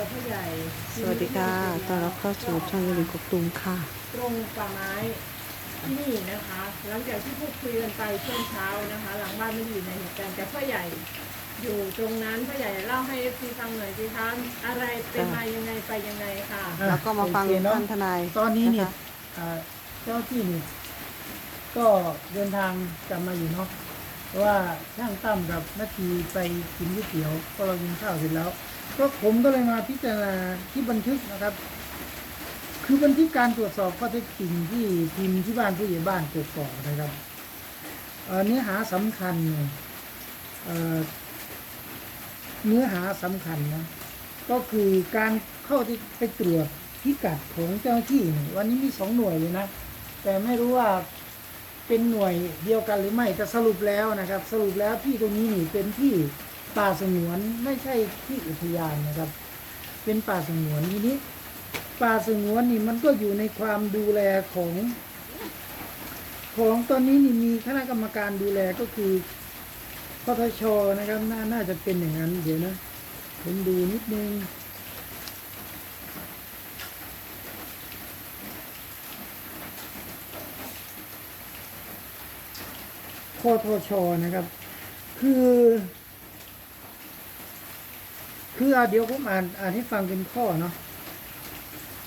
กับพ่อใหญ่สวัสดีค่ะต้อนรับเข้าสู่ช่องยลินกกตุมค่ะ ตรงป่าไม้ที่นี่นะคะ หลังจากที่พูดคุยกันไปช่วงเช้านะคะ หลังบ้านไม่ได้อยู่ในเหตุการณ์แต่พ่อใหญ่อยู่ตรงนั้นพ่อใหญ่เล่าให้เอฟซีฟังหน่อยสิคะอะไรเป็นมายังไงไปยังไงค่ะอะ แล้วก็มาฟังโอเคเนอะ ท่านทนายตอนนี้เนี่ยะคะอ่าเจ้าที่เนี่ยก็เดินทางกลับมาอยู่เนาะเพราะว่าช่างตั้มกับนาทีไปกินก๋วยเตี๋ยว ก็เรากินข้าวเสร็จแล้ว ก็ผมก็เลยมาพิจารณาที่บันทึกนะครับ คือบันทึกการตรวจสอบข้อเท็จจริงที่ทีมที่บ้านผู้ใหญ่บ้านตรวจสอบนะครับเนื้อหาสำคัญเนื้อหาสำคัญนะก็คือการเข้าที่ไปตรวจพิกัดของเจ้าหน้าที่ วันนี้มีสองหน่วยเลยนะ แต่ไม่รู้ว่าเป็นหน่วยเดียวกันหรือไม่แต่สรุปแล้วนะครับ สรุปแล้วที่ตรงนี้นี่เป็นที่ ป่าสงวนไม่ใช่ที่อุทยานนะครับ เป็นป่าสงวนทีนี้ ป่าสงวนนี่มันก็อยู่ในความดูแลของ ของตอนนี้นี่มีคณะกรรมการดูแลก็คือพทชนะครับนาน่าจะเป็นอย่างนั้นเดี๋ยวนะผมดูนิดนึงคอทชนะครับ คือ คืออะเดี๋ยวผมอ่านอ่านให้ฟังเป็นข้อเนาะ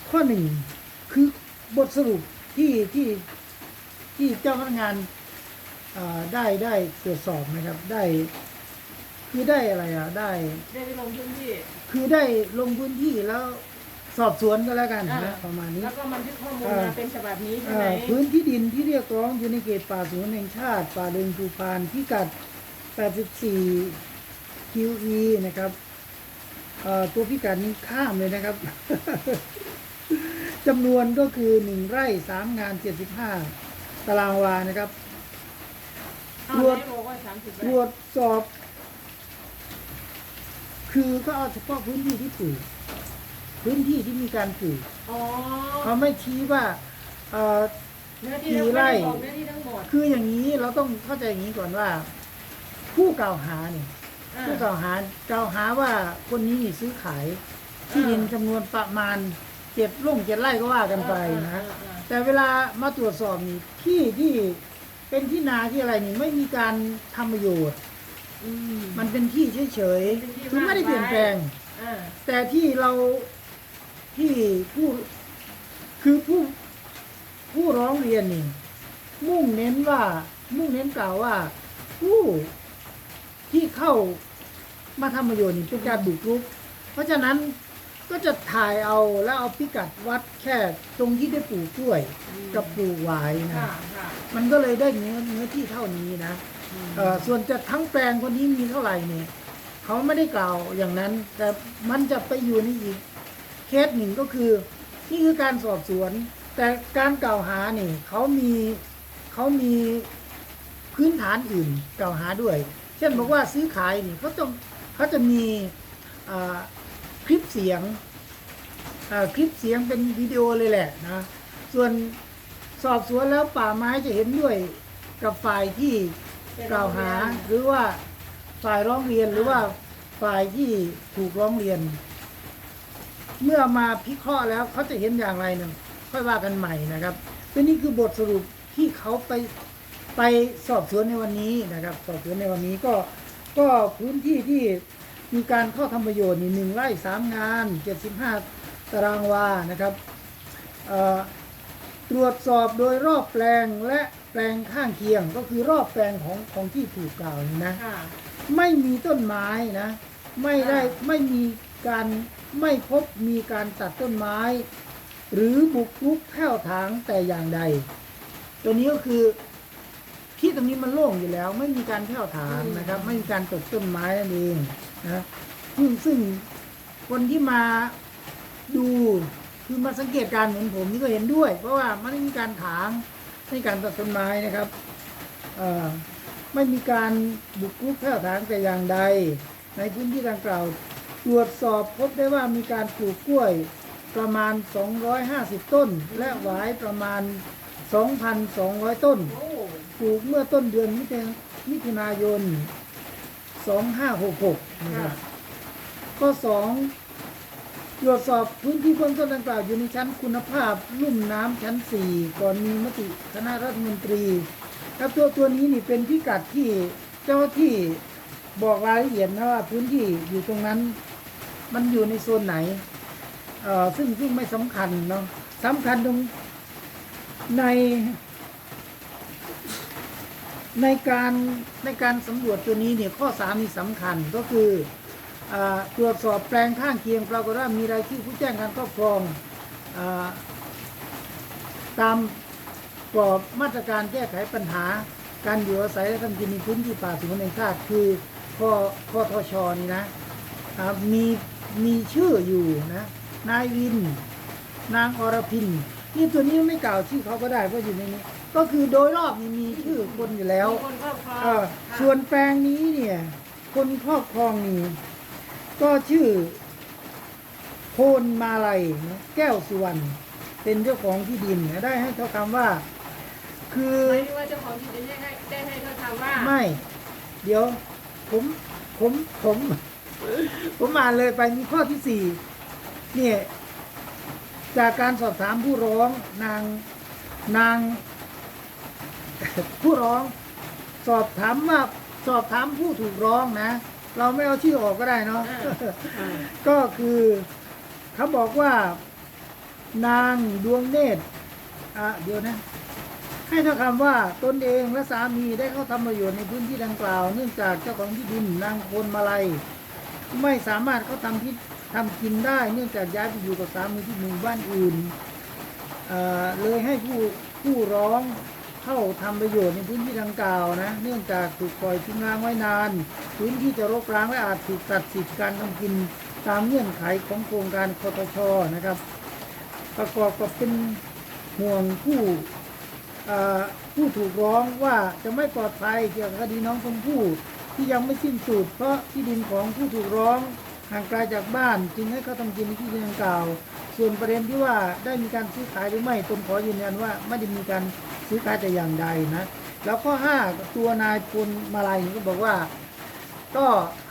ข้อหนึ่งคือบทสรุปที่ที่ที่เจ้าพนักงานอ่าได้ได้ตรวจสอบนะครับ ได้คือได้อะไรอะได้ ได้ไปลงพื้นที่ คือได้ลงพื้นที่แล้วสอบสวนก็แล้วกันอ่านะประมาณนี้แล้วก็บันทึกข้อมูลอ่ามมาเป็นฉบับนี้ใช่เอ่ไหมอพื้นที่ดินที่เรียกร้องอยู่ในเขตป่าสงวนแห่งชาติป่าเดินภูพานพิกัด 84 QE นะครับเอ่อ ตัวพิกัดนี้ข้ามเลยนะครับจำนวนก็คือ1ไร่3งาน75ตารางวานะครับเอาตรวจไหนบอกว่าสามสิบตรวจสอบ คือก็เอาเฉพาะพื้นที่ที่ปลูกพื้นที่ที่มีการปลูกอ๋อเขาไม่ชี้ว่าเอ่อเนื้อที่ทั้งกี่ไร่ไม่ได้บอกเนื้อที่ทั้งหมดคืออย่างนี้เราต้องเข้าใจอย่างนี้ก่อนว่า ผู้กล่าวหาเนี่ยอ่า ผู้กล่าวหากล่าวหาว่าคนนี้นี่ซื้อขายที่ดินจำนวนประมาณเจ็ดลุ่งเจ็ดไร่ก็ว่ากันไปนะอ่าอ่าอ่าแต่เวลามาตรวจสอบนี่ที่ที่เป็นที่นาที่อะไรนี่ไม่มีการทำประโยชน์อืมมันเป็นที่เฉยเป็นที่ๆคือไม่ได้ว่างไว้เปลี่ยนแปลงอ่าแต่ที่เราที่ผู้คือผู้ผู้ร้องเรียนนี่มุ่งเน้นว่ามุ่งเน้นกล่าวว่าผู้ที่ เข้ามาทำประโยชน์นี่เป็นการบุกรุก เพราะฉะนั้นก็จะถ่ายเอาแล้วเอาพิกัดวัดแค่ตรงที่ได้ปลูกกล้วยกับปลูกหวายนะ ค่ะค่ะมันก็เลยได้เนื้อเนื้อที่เท่านี้นะเอ่อส่วนจะทั้งแปลงคนนี้มีเท่าไหร่เนี่ยเขาไม่ได้กล่าวอย่างนั้น แต่มันจะไปอยู่ในอีกเคสหนึ่งก็คือ นี่คือการสอบสวน แต่การกล่าวหานี่เขามีเขามีพื้นฐานอื่นกล่าวหาด้วยเช่นบอกว่าซื้อขายนี่เขาต้องเขาจะมีอ่าคลิปเสียงอ่าคลิปเสียงเป็นวิดีโอเลยแหละนะส่วนสอบสวนแล้วป่าไม้จะเห็นด้วยกับฝ่ายที่กล่าวหาหรือว่าฝ่ายร้องเรียนหรือว่าฝ่ายที่ถูกร้องเรียน เมื่อมาพิเคราะห์แล้วเขาจะเห็นอย่างไรเนี่ยค่อยว่ากันใหม่นะครับและนี่คือบทสรุปที่เขาไป ไปสอบสวนในวันนี้นะครับ สอบสวนในวันนี้ก็ก็พื้นที่ที่มีการเข้าทำประโยชน์นี่หนึ่งไร่สามงานเจ็ดสิบห้าตารางวานะครับเอ่อตรวจสอบโดยรอบแปลงและแปลงข้างเคียงก็คือรอบแปลงของของที่ถูกกล่าวนี่นะค่ะไม่มีต้นไม้นะไม่ได้ไม่มีการไม่พบมีการตัดต้นไม้ หรือบุกรุกแผ่วถางแต่อย่างใด ตัวนี้ก็คือ ที่ตรงนี้มันโล่งอยู่แล้ว ไม่มีการแผ่วถางนะครับ ไม่มีการตัดต้นไม้นั่นเองนะซึ่งซึ่งคนที่มาดูคือมาสังเกตการณ์เหมือนผมนี่ก็เห็นด้วย เพราะว่ามันไม่มีการถางไม่มีการตัดต้นไม้นะครับเอ่อไม่มีการบุกรุกแผ่วถางแต่อย่างใด ในพื้นที่ดังกล่าว ตรวจสอบพบได้ว่ามีการปลูกกล้วยประมาณ 250 ต้น และหวายประมาณ 2,200 ต้นโอ้ ปลูกเมื่อต้นเดือนมิถุนมิถุนายน 2566 นะคค่ะรับ ข้อ 2 ตรวจสอบพื้นที่เบื้องต้นดังกล่าวอยู่ในชั้นคุณภาพลุ่มน้ำชั้น 4 ก่อนมีมติคณะรัฐมนตรี ครับตัวตัวนี้นี่เป็นพิกัดที่เจ้าหน้าที่บอกรายละเอียดนะว่าพื้นที่อยู่ตรงนั้น มันอยู่ในโซนไหนเอ่อซึ่งซึ่งไม่สำคัญเนาะสำคัญตรงใน ในการในการสำรวจตัวนี้เนี่ยข้อสามนี่สำคัญก็คืออตรวจสอบแปลงข้างเคียงปรากฏว่ามีรายชื่อผู้แจ้งการครอบครองอตามกรอบมาตรการแก้ไขปัญหา การอยู่อาศัยและทำกินในพื้นที่ป่าสงวนแห่งชาติคือข้อข้อทชนี่นะมีมีชื่ออยู่นะนายวิน นางอรพินนี่ตัวนี้ไม่กล่าวชื่อเขาก็ได้เพราะอยู่ในนี้ ก็คือโดยรอบนี่มีชื่อคนอยู่แล้วมีคนครอบครองเออค่ะส่วนแปลงนี้เนี่ย คนครอบครองนี่ก็ชื่อโพนมาลัยนะแก้วสุวรรณเป็นเจ้าของที่ดินนะได้ให้เขาคำว่า คือ หมายถึงว่าเจ้าของที่ดินได้ให้ได้ให้เขาทำว่าไม่ เดี๋ยว ผม ผม ผม ผมอ่านเลยไปมีข้อที่สี่เนี่ย จากการสอบถามผู้ร้องนางนาง ผู้ร้อง สอบถามว่าสอบถามผู้ถูกร้องนะ เราไม่เอาชื่อออกก็ได้เนาะอ่าก็คือเขาบอกว่า นางดวงเนตรอะเดี๋ยวนะให้เท่าคำว่าตนเองและสามีได้เข้าทำประโยชน์ในพื้นที่ดังกล่าว เนื่องจากเจ้าของที่ดินนางโคนมาลัยไม่สามารถเข้าทำที่ทำกินได้ เนื่องจากย้ายไปอยู่กับสามีที่หมู่บ้านอื่นเอ่อเลยให้ผู้ผู้ร้อง เข้าทำประโยชน์ในพื้นที่ดังกล่าวนะ เนื่องจากถูกปล่อยทิ้งร้างไว้นาน พื้นที่จะรกร้างและอาจถูกตัดสิทธิการทำกินตามเงื่อนไขของโครงการคอตชนะครับ ประกอบกับเป็นห่วงผู้ผู้ถูกร้องว่าจะไม่ปลอดภัยเกี่ยวกับคดีน้องชมพู่ที่ยังไม่สิ้นสุดเพราะที่ดินของผู้ถูกร้องห่างไกลจากบ้านจึงให้เขาทำกินในที่ดินดังกล่าว ส่วนประเด็นที่ว่าได้มีการซื้อขายหรือไม่ตนขอยืนยันว่าไม่ได้มีการ ซื้อขายแต่อย่างใดนะ แล้วข้อห้าตัวนายพลมาลัยก็บอกว่า ก็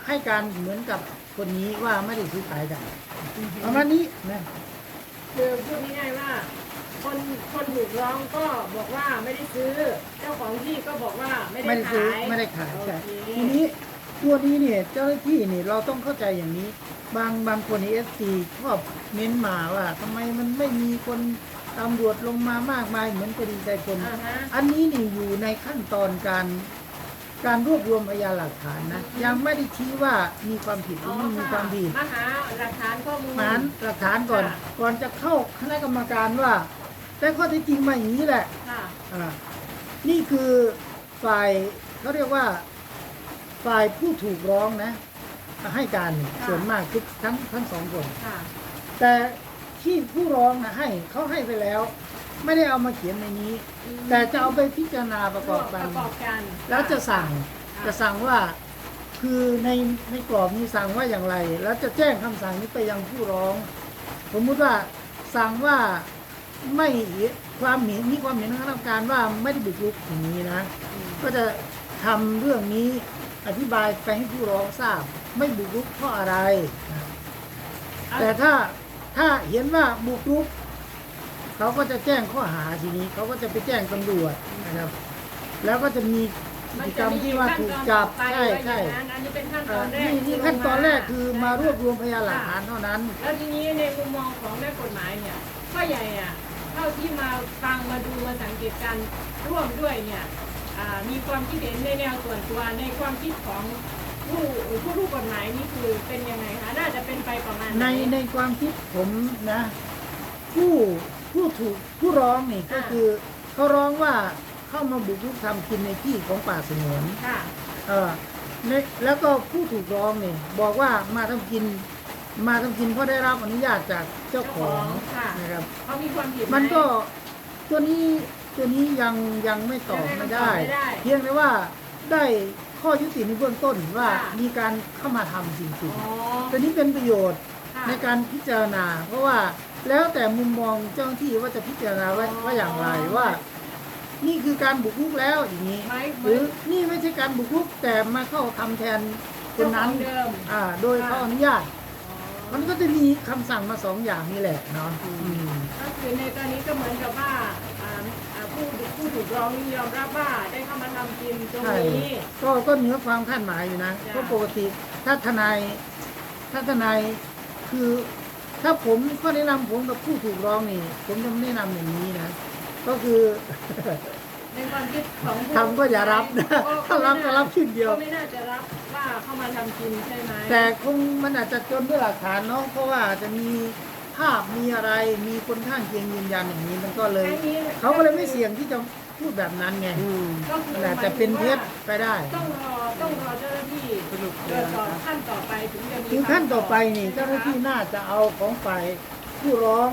ให้การเหมือนกับคนนี้ว่าไม่ได้ซื้อขายกันประมาณนี้นะคือพูดง่ายๆว่า คนคนถูกร้องก็บอกว่าไม่ได้ซื้อ เจ้าของที่ก็บอกว่าไม่ไม่ได้ได้ซื้อขายไม่ได้ขายใช่โอเคทีนี้ตัวนี้เนี่ยเจ้าหน้าที่เนี่ยเราต้องเข้าใจอย่างนี้ บางบางคนในเอสซีชอบเม้นมาว่าทำไมมันไม่มีคน ตำรวจลงมามากมายเหมือนคดีใจคน อ่าฮะ อันนี้นี่อยู่ในขั้นตอนการการรวบรวมพยานหลักฐานนะยังไม่ได้ชี้ว่ามีความผิดหรือไม่มีความผิด มาหาหลักฐานข้อมูล หาหลักฐานก่อน ค่ะ ก่อนจะเข้าคณะกรรมการว่า แต่ข้อเท็จจริงมาอย่างนี้แหละค่ะอ่านี่คือฝ่ายเขาเรียกว่าฝ่ายผู้ถูกร้องนะ ให้การส่วนมากคือทั้งทั้งสองคน ค่ะ แต่ ที่ผู้ร้องนะให้เขาให้ไปแล้ว ไม่ได้เอามาเขียนในนี้ แต่จะเอาไปพิจารณาประกอบกัน ประกอบกันแล้วจะสั่งจะสั่งว่าคือในในกรอบนี้สั่งว่าอย่างไร แล้วจะแจ้งคำสั่งนี้ไปยังผู้ร้อง สมมุติว่าสั่งว่าไม่ความเห็นมีความเห็นทางคณะกรรมการว่าไม่ได้บุกรุกอย่างนี้นะ ก็จะทำเรื่องนี้อธิบายไปให้ผู้ร้องทราบ ไม่บุกรุกเพราะอะไรนะแต่ถ้า ถ้าเห็นว่าบุกรุกเขาก็จะแจ้งข้อหาทีนี้เขาก็จะไปแจ้งตำรวจนะครับ แล้วก็จะมีกิมันจกรจะรมมีที่ว่าขั้นถูกตอนจับต่อไปใช่ว่าใช่อย่างนั้นอันนี้เป็นขั้นตอ่าอนแรกนี่นี่ขั้นตอนแรกคือมารวบรวมพยานหลักฐานเท่านั้น แล้วทีนี้ในมุมมองของนักกฎหมายเนี่ยพ่อใหญ่อะเท่าที่มาฟังมาดูมาสังเกตการณ์ร่วมด้วยเนี่ยอ่ามีความคิดเห็นในแนวส่วนตัวในความคิดของผู้ผู้รู้กฎหมายนี่คือ ไปประมาณไหในในความคิดผมนะ ผู้ผู้ถูกผู้ร้องนี่ก็คือเขาร้องว่าเข้ามาบุกรุกทำกินในที่ของป่าสงวนค่ะเออในแล้วก็ผู้ถูกร้องนี่บอกว่ามาทำกิน มาทำกินเพราะได้รับอนุญาตจากเจ้าของค่ะนะครับเขามีความผิดไหมันก็ตัวนี้ตัวนี้ยังยังไม่ตอบยังไม่ไม่ได้ตอบไม่ได้ เพียงแต่ว่าได้ ข้อยุติในเบื้องต้นว่าค่ะ มีการเข้ามาทำจริงอ๋อๆตัวนี้เป็นประโยชน์ค่ะในการพิจารณา เพราะว่าแล้วแต่มุมมองเจ้าหน้าที่ว่าจะพิจารณาว่าอ๋อว่าอย่างไรว่า นี่คือการบุกรุกแล้วอย่างนี้ ไม่หรือนี่ไม่ใช่การบุกรุกแต่มาเข้าทำแทนคนนั้นเจ้าของเดิม อ่าโดยเขาอนุญาตอ๋อมันก็จะมีคำสั่งมาสองอย่างนี่แหละเนาะอืม ก็คือในตอนนี้ก็เหมือนกับว่าอ่าอ่า ผู้ผู้ถูกร้องนี่ยอมรับว่าได้เข้ามาทำกินตรงใช่นี้ก็ก็เหนือความคาดหมายอยู่นะจ้ะเพราะปกติถ้าทนายถ้าทนายคือ ถ้าผมข้อแนะนำผมกับผู้ถูกร้องนี่ ผมจะไม่แนะนำอย่างนี้นะ ก็คือ ในความคิดของผู้ทำก็อย่ารับนะถ้ารับก็รับชิ้นเดียว ก็ไม่น่าจะรับว่าเข้ามาทำกินใช่ไหมแต่คงมันอาจจะจนด้วยหลักฐานเนาะเพราะว่าอาจจะมีภาพมีอะไรมีคนข้างเคียงยืนยันอย่างนี้มันก็เลยอันนี้เขาก็เลยไม่เสี่ยงที่จะ พูดแบบนั้นไงอืม ก็คือมันอาจจะเป็นเท็จไปได้ ต้องรอต้องรอเจ้าหน้าที่สรุปตรวจสอบขั้นต่อไปถึงจะมีถึงขั้นต่อไปนี่เจ้าหน้าที่น่าจะเอาของฝ่ายผู้ร้อง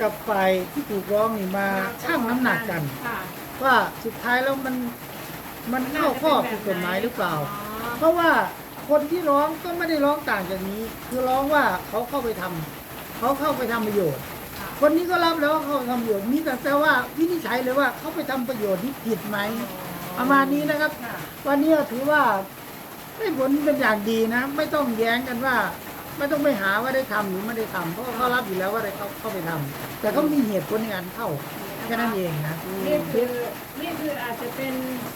กับฝ่ายที่ถูกร้องนี่มาชั่งน้ำหนักกัน ค่ะว่าสุดท้ายแล้วมันมันเข้าข้อผิดกฎหมายหรือเปล่า อ๋อ เพราะว่าคนที่ร้องก็ไม่ได้ร้องต่างจากนี้ คือร้องว่าเขาเข้าไปทำเขาเข้าไปทำประโยชน์ ค่ะคนนี้ก็รับแล้วว่าเขาทำประโยชน์มีแต่แต่ว่าวินิจฉัยเลยว่าเขาไปทำประโยชน์นี้ผิดไหมประมาณนี้นะครับค่ะวันนี้ถือว่าได้ผลเป็นอย่างดีนะ ไม่ต้องแย้งกันว่า ไม่ต้องไปหาว่าได้ทำหรือไม่ได้ทำเพราะว่าเขารับอยู่แล้วว่าได้เขาเข้าไปทำแต่เขามีเหตุผลในการเข้าแค่นั้นเองนะนี่คือนี่คืออาจจะเป็น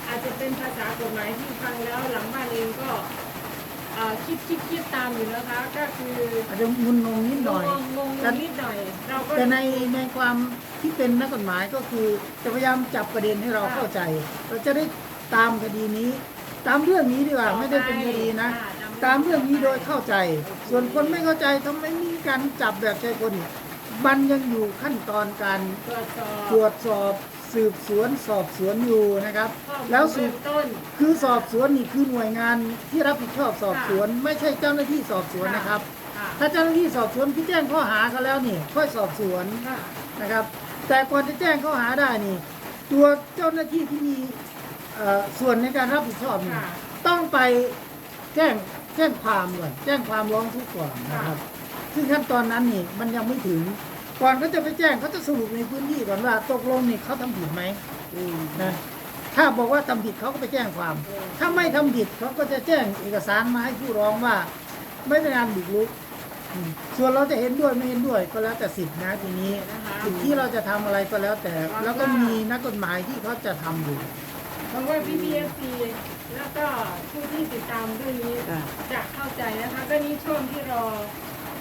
อาจจะเป็นภาษากฎหมายที่ฟังแล้วหลังบ้านเองก็ อ่าคิดคิดคิดตามอยู่นะคะ ก็คืออาจจะมุนงงนิดหน่อย งงงนิดหน่อย เราก็ แต่ในในความที่เป็นนักกฎหมายก็คือจะพยายามจับประเด็นให้เราเข้าใจ เราจะได้ตามคดีนี้ ตามเรื่องนี้ดีกว่าไม่ได้เป็นคดีนะตามเรื่องนี้โดยเข้าใจ ส่วนคนไม่เข้าใจทำไมมีการจับแบบใช้คนเนี่ยมันยังอยู่ขั้นตอนการตรวจสอบตรวจสอบ สืบสวนสอบสวนอยู่นะครับข้อมูแล้วสืเบื้บองต้น คือสอบสวนนี่คือหน่วยงานที่รับผิดชอบสอบสวน ไม่ใช่เจ้าหน้าที่สอบสวนนะครับค่ะถ้าเจ้าหน้าที่สอบสวนที่แจ้งข้อหาเขาแล้วนี่ค่อยสอบสวนค่ะนะครับ แต่ก่อนจะแจ้งข้อหาได้นี่ ตัวเจ้าหน้าที่ที่มีเอ่อส่วนในการรับผิดชอบนี่ค่ะต้องไปแจ้งแจ้งความก่อนแจ้งความร้องทุกข์ก่อนนะครับ ซึ่งขั้นตอนนั้นนี่มันยังไม่ถึง ก่อนเขาจะไปแจ้งเขาจะสรุปในพื้นที่ก่อนว่าตกลงนี่เขาทำผิดไหมอืมนะถ้าบอกว่าทำผิดเขาก็ไปแจ้งความ ถ้าไม่ทำผิดเขาก็จะแจ้งเอกสารมาให้ผู้ร้องว่า ไม่เป็นการบุกรุกอืมส่วนเราจะเห็นด้วยไม่เห็นด้วยก็แล้วแต่สิทธินะทีนี้ นะคะสิทธิที่เราจะทำอะไรก็แล้วแต่ แล้วก็มีนักกฎหมายที่เขาจะทำอยู่เพราะว่าพี่พีเอฟซีแล้วก็ผู้ที่ติดตามเรื่องนี้ ค่ะ จะเข้าใจนะคะก็นี่ช่วงที่รอ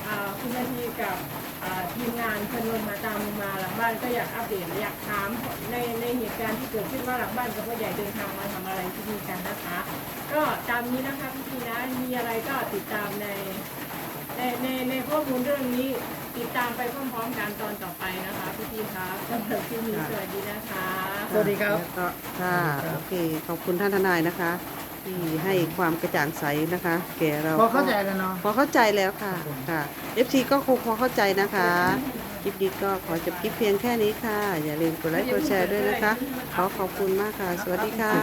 อ่าคุณนาทีกับอ่าทีมงานชนวนมาตามมาหลังบ้านก็อยากอัปเดตและอยากถามในในเหตุการณ์ที่เกิดขึ้นว่าหลังบ้านกับพ่อใหญ่เดินทางมาทำอะไรที่นี่กันนะคะ ก็ตามนี้นะคะพี่พีนะมีอะไรก็ติดตามใน ในในในข้อมูลเรื่องนี้ติดตามไปพร้อมๆกันตอนต่อไปนะคะพี่พีคะสำหรับที่นี้สวัสดีนะคะ สวัสดีครับ ค่ะ โอเค ขอบคุณท่านทนายนะคะ ที่ให้ความกระจ่างใสนะคะ แก่เราพอเข้าใจแล้วเนาะ พอเข้าใจแล้วค่ะค่ะ FC ก็คงพอเข้าใจนะคะคลิปนี้ก็ขอจบคลิปเพียงแค่นี้ค่ะ อย่าลืมกดไลค์กดแชร์ด้วยนะคะ ขอขอบคุณมากค่ะ สวัสดีค่ะ